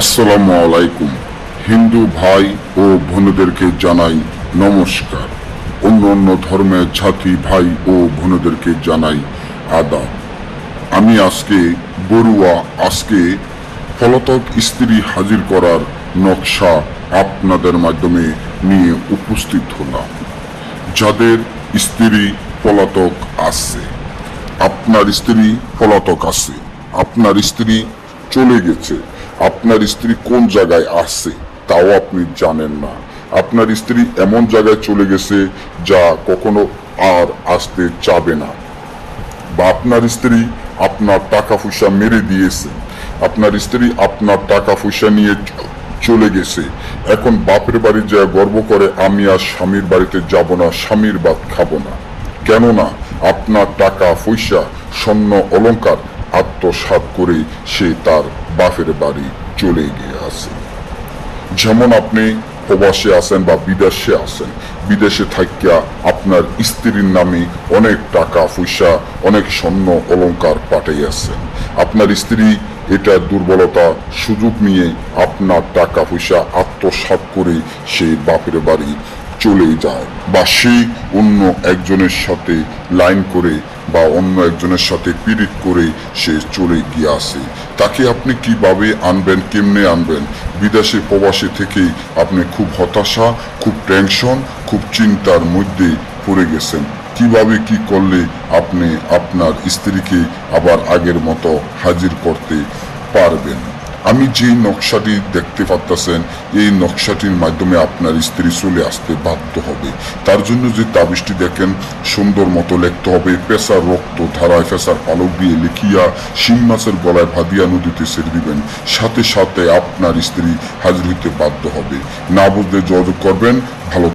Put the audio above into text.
আসসালামু আলাইকুম। হিন্দু ভাই ও বোনদেরকে জানাই নমস্কার। অন্য অন্য ধর্মের জাতি ভাই ও বোনদেরকে জানাই আদা আমি আজকে বড়ুয়া, আজকে পলাতক স্ত্রী হাজির করার নকশা আপনাদের মাধ্যমে নিয়ে উপস্থিত হলাম। যাদের স্ত্রী পলাতক আছে, আপনার স্ত্রী পলাতক আছে, আপনার স্ত্রী চলে গেছে। আপনার স্ত্রী কোন জায়গায় আছে, তাও আপনি জানেন না। আপনার স্ত্রী এমন জায়গায় চলে গেছে যা কখনো আর আসতে চাবে না। বা আপনার স্ত্রী আপনার টাকা পয়সা মেরে দিয়েছে। আপনার স্ত্রী আপনার টাকা পয়সা নিয়ে চলে গেছে। এখন বাপের বাড়ি যা গর্ব করে, আমি আর স্বামীর বাড়িতে যাব না, স্বামীর ভাত খাব না। কেননা আপনার টাকা পয়সা স্বর্ণ অলংকার আত্মসাৎ করে সে তার বাপের বাড়ি চলে গিয়ে আছে যেমন আপনি প্রবাসে আসেন বা বিদেশে আসেন বিদেশে থাকিয়া আপনার স্ত্রীর নামে অনেক টাকা পয়সা, অনেক স্বর্ণ অলংকার পাঠাইয়াছেন। আপনার স্ত্রী এটা দুর্বলতা সুযোগ নিয়ে আপনার টাকা পয়সা আত্মসাৎ করে সেই বাপের বাড়ি চলে যায় বা সে অন্য একজনের সাথে লাইন করে বা অন্য একজনের সাথে পীড়িত করে সে চলে গিয়ে আসে। তাকে আপনি কীভাবে আনবেন, কেমনে আনবেন? বিদেশে, প্রবাসে থেকে আপনি খুব হতাশা, খুব টেনশন খুব চিন্তার মধ্যে পড়ে গেছেন। কীভাবে কি করলে আপনি আপনার স্ত্রীকে আবার আগের মতো হাজির করতে পারবেন? আমি যে নকশাটি দেখতে পাচ্ছেন এই নকশাটির মাধ্যমে আপনার স্ত্রী চলে আসতে বাধ্য হবে। তার জন্য যে তাবিজটি দেখেন, সুন্দর মতো লিখতে হবে পেশার রক্ত ধারায় পেশার পালক দিয়ে লিখিয়া শিং মাছের গলায় ভাদিয়া নদীতে ছেড়ে দিবেন। সাথে সাথে আপনার স্ত্রী হাজির হইতে বাধ্য হবে। না বুঝলে যোগাযোগ করবেন, ভালো